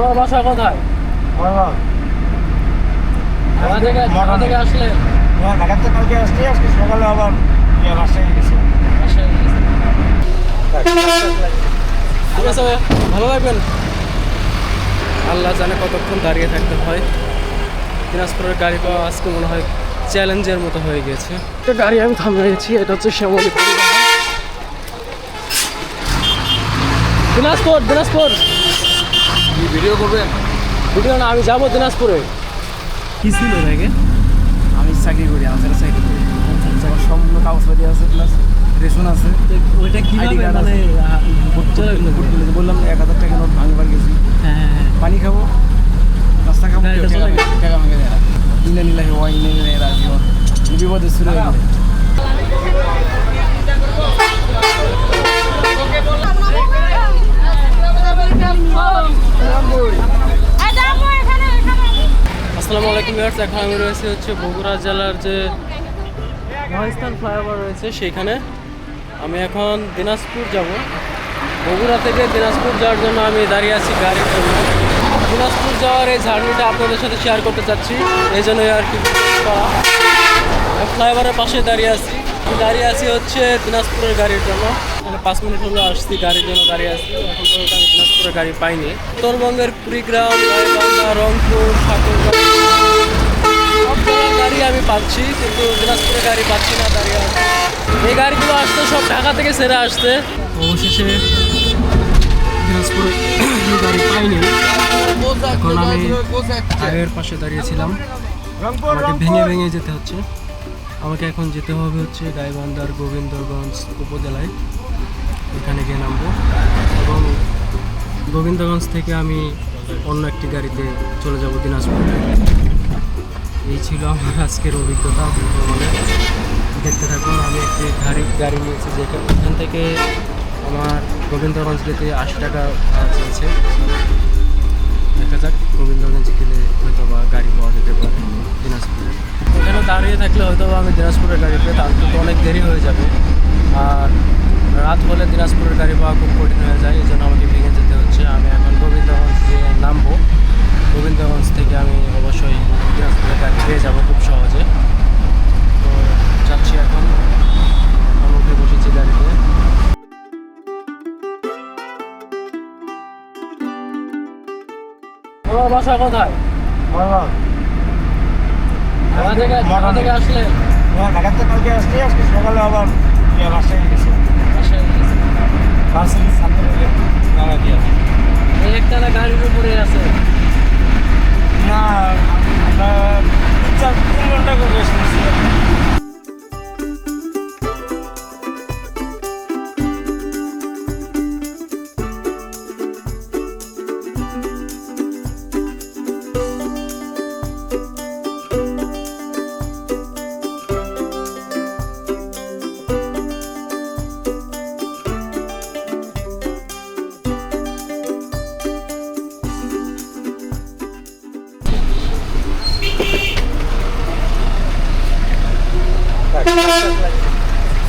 তোমার বাসা কোথায়? ঢাকা থেকে ঢাকা থেকে আসলে? হ্যাঁ ঢাকাতে কালকে আসছি আজকে সকালে আবার রাজশাহী গেছি। ঠিক আছে ভালো থাকবেন। আল্লাহ জানে কতক্ষণ দাঁড়িয়ে থাকতে হয়। দিনাজপুরের গাড়ি পাওয়া আজকে মনে হয় চ্যালেঞ্জের মতো হয়ে গেছে। একটা গাড়ি আমি থামিয়েছি এটা হচ্ছে শ্যামলী। দিনাজপুর দিনাজপুর। ভিডিও করবেন? ভিডিও না আমি যাব দিনাজপুরে। কি ছিল ব্যাগে আমি চাকরি করি আমার চাকরি করি। সম্পূর্ণ কাগজপাতি আছে প্লাস রেশন আছে। ওইটা card মানে। বললাম এক হাজার টাকা নোট ভাঙবার গেছি হ্যাঁ পানি খাব নাস্তা খাব কেউ চলে টাকা ভাঙে দেয়। ইনে নিলে হয় ইনে নিলে এরা জীবন বিপদে শুরু হয়ে ভিউয়ার্স এখন আমি রয়েছে, হচ্ছে বগুড়া জেলার যে মহাস্থান ফ্লাইওভার রয়েছে সেইখানে আমি এখন দিনাজপুর যাব। বগুড়া থেকে দিনাজপুর যাওয়ার জন্য আমি দাঁড়িয়ে আছি গাড়ির জন্য। দিনাজপুর যাওয়ার এই জার্নিটা আপনাদের সাথে শেয়ার করতে চাচ্ছি, এই জন্যই আর কি। ফ্লাইওভারের পাশে দাঁড়িয়ে আছি। দাঁড়িয়ে আছি হচ্ছে দিনাজপুরের গাড়ির জন্য। পাঁচ মিনিট হলো, আসছি গাড়ির জন্য দাঁড়িয়ে আছি। এখন পর্যন্ত আমি দিনাজপুরের গাড়ি পাইনি। উত্তরবঙ্গের কুড়িগ্রাম রংপুর, ঠাকুরগাঁও সব গাড়ি আমি পাচ্ছি, কিন্তু দিনাজপুরের গাড়ি পাচ্ছি না, দাঁড়িয়ে এই গাড়িগুলো আসতে সব ঢাকা থেকে সেরে আসতে অবশেষে দিনাজপুরে গাড়ি পাইনি। এখন আমি হাইওয়ের পাশে দাঁড়িয়েছিলাম। আমাকে ভেঙে ভেঙে যেতে হচ্ছে। আমাকে এখন যেতে হবে হচ্ছে গাইবান্ধার গোবিন্দগঞ্জ উপজেলায়। এখানে গিয়ে নামবো। এবং গোবিন্দগঞ্জ থেকে আমি অন্য একটি গাড়িতে চলে যাব দিনাজপুর। এই ছিল আমার আজকের অভিজ্ঞতা দেখতে থাকুন, আমি একটি গাড়ি গাড়ি নিয়েছি যেখানে এখান থেকে আমার গোবিন্দগঞ্জ যেতে আশি টাকা ভাড়া চেয়েছে। দেখা যাক, গোবিন্দগঞ্জ গেলে হয়তো বা গাড়ি পাওয়া যেতে পারে দিনাজপুরে। এখানে দাঁড়িয়ে থাকলে হয়তো আমি দিনাজপুরের গাড়ি পেয়ে, তার তো অনেক দেরি হয়ে যাবে। আর রাত হলে দিনাজপুরের গাড়ি পাওয়া খুব কঠিন হয়ে যায়, এই জন্য আমাকে ভেঙে যেতে হচ্ছে। আমি এখন গোবিন্দগঞ্জ নামবো। গোবিন্দগঞ্জ থেকে আমি অবশ্যই দিনাজপুরের গাড়ি পেয়ে যাব খুব সহজে। তো যাচ্ছি এখন। এখন উঠে বসেছি গাড়িতে। তোমার বাসা কোথায়? ঢাকা থেকে ঢাকা থেকে আসলে? হ্যাঁ ঢাকাতে কালকে আসছি।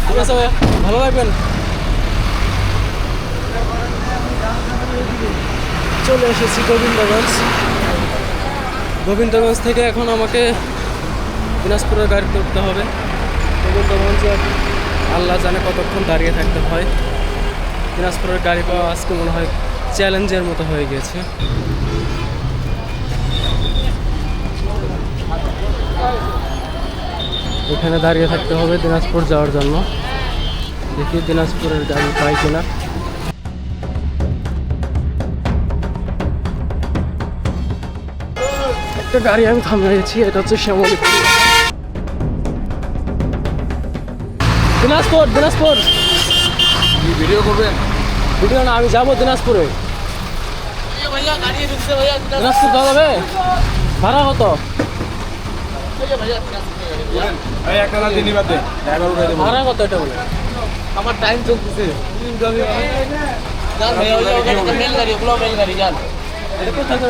ঠিক আছে ভালো থাকবেন চলে এসেছি গোবিন্দগঞ্জ গোবিন্দগঞ্জ থেকে এখন আমাকে দিনাজপুরের গাড়িতে উঠতে হবে গোবিন্দগঞ্জে আল্লাহ জানে কতক্ষণ দাঁড়িয়ে থাকতে হয় দিনাজপুরের গাড়ি পাওয়া আজকে মনে হয় চ্যালেঞ্জের মতো হয়ে গেছে এখানে দাঁড়িয়ে থাকতে হবে দিনাজপুর যাওয়ার জন্য। দেখি দিনাজপুরের গাড়ি পাই কিনা। একটা গাড়ি আমি থামিয়েছি এটা হচ্ছে শ্যামলী। দিনাজপুর দিনাজপুর। ভিডিও করবেন? ভিডিও না আমি যাব দিনাজপুরে। দিনাজপুর যাওয়া যাবে? ভাড়া কত এই একটা না দিনই বাদে ড্রাইভার উঠে দেবো ভাড়া কত এটা বলে। আমার টাইম চলতেছে। ওগুলো যান।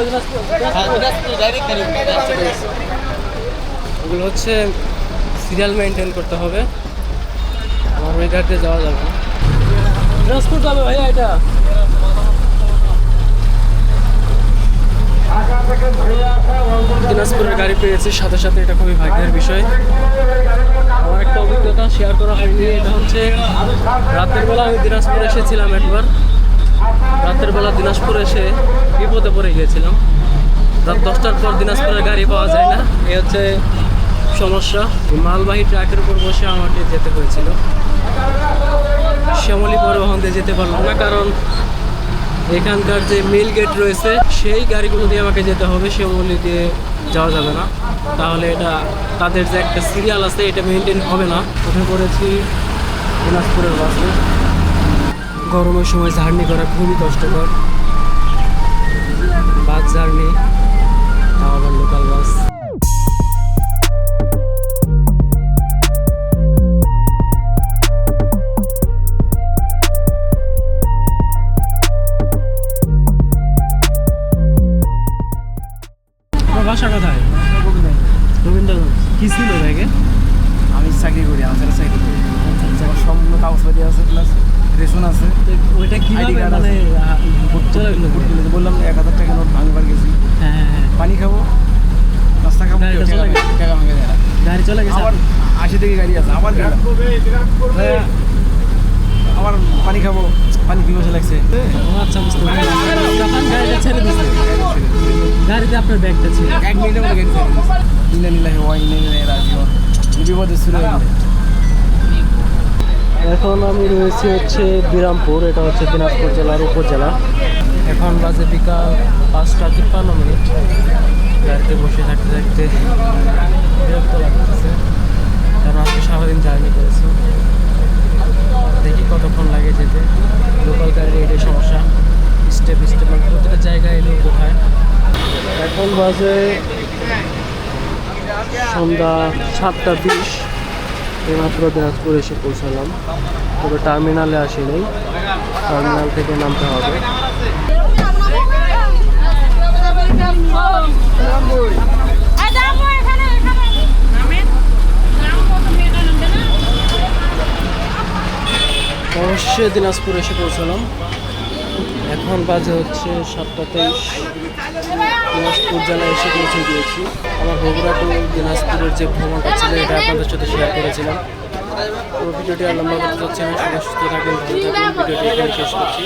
দিনাজপুর? হ্যাঁ ওগুলো হচ্ছে সিরিয়াল মেনটেন করতে হবে। আমার গাড়িতে যাওয়া যাবে দিনাজপুর যাবে ভাইয়া এটা? পেয়েছি। সাথে সাথে এটা খুবই ভাগ্যের বিষয়। আমার একটা অভিজ্ঞতা শেয়ার করা হয়নি এটা হচ্ছে রাতের বেলা আমি দিনাজপুর এসেছিলাম একবার। রাতের বেলা দিনাজপুর এসে বিপদে পড়ে গিয়েছিলাম। রাত দশটার পর দিনাজপুরের গাড়ি পাওয়া যায় না। এ হচ্ছে সমস্যা। মালবাহী ট্রাকের উপর বসে আমাকে যেতে হয়েছিল। শ্যামলী পরিবহন দিয়ে যেতে পারলাম না, কারণ এখানকার যে মেল গেট রয়েছে, সেই গাড়িগুলো দিয়ে আমাকে যেতে হবে সেগুলি দিয়ে যাওয়া যাবে না। তাহলে এটা, তাদের যে একটা সিরিয়াল আছে, এটা মেনটেন হবে না। উঠে পড়েছি দিনাজপুরের বাসে গরমের সময় জার্নি করা খুবই কষ্টকর। বাস জার্নি তোমার বাসা কোথায়? রবীন্দ্রগঞ্জ কি ছিল ব্যাগে? আমি চাকরি করি আমার চাকরি করি। আমার সম্পূর্ণ কাগজপাতি আছে প্লাস রেশন আছে। ওইটা card মানে বললাম এক হাজার টাকা নোট ভাঙবার গেছি হ্যাঁ হ্যাঁ হ্যাঁ। পানি খাব নাস্তা খাব টাকা চলে গেছে। ভাঙে গাড়ি চলে গেছে? আবার আশি থেকে গাড়ি আছে আবার আবার পানি খাব পানি পিপাসা লাগছে। আচ্ছা বুঝতে পারছি। আপনার ব্যাগটা ছিল? এক মিনিটের মধ্যে। ইন্না ওয়া ইন্না ইলাইহি রাজিউন। বিপদে শুরু হয়ে গেলে। এখন আমি রয়েছি হচ্ছে বিরামপুর এটা হচ্ছে দিনাজপুর জেলার উপজেলা। এখন বাজে বিকাল পাঁচটা তিপ্পান্ন মিনিট। গাড়িতে বসে থাকতে থাকতে বিরক্ত লাগতেছে। কারণ আজকে সারাদিন জার্নি করেছি। দেখি কতক্ষণ লাগে যেতে। লোকাল গাড়ির এটাই সমস্যা। স্টেপ স্টেপ মানে প্রত্যেকটা জায়গায় এলেও কোথায় এখন বাজে সন্ধ্যা সাতটা বিশ। এইমাত্র দিনাজপুর এসে পৌঁছালাম। তবে টার্মিনালে আসিনি টার্মিনাল থেকে নামতে হবে। অবশ্যই দিনাজপুর এসে পৌঁছালাম। এখন বাজে হচ্ছে সাতটা তেইশ। দিনাজপুর জেলায় এসে পৌঁছে দিয়েছি আমার বগুড়া টু দিনাজপুরের যে ভ্রমণটা ছিল এটা আপনাদের সাথে শেয়ার করেছিলাম। তো ভিডিওটি আর লম্বা করতে চাচ্ছি না, সবাই সুস্থ থাকবেন থাকবেন, ভিডিওটি এখানে শেষ করছি।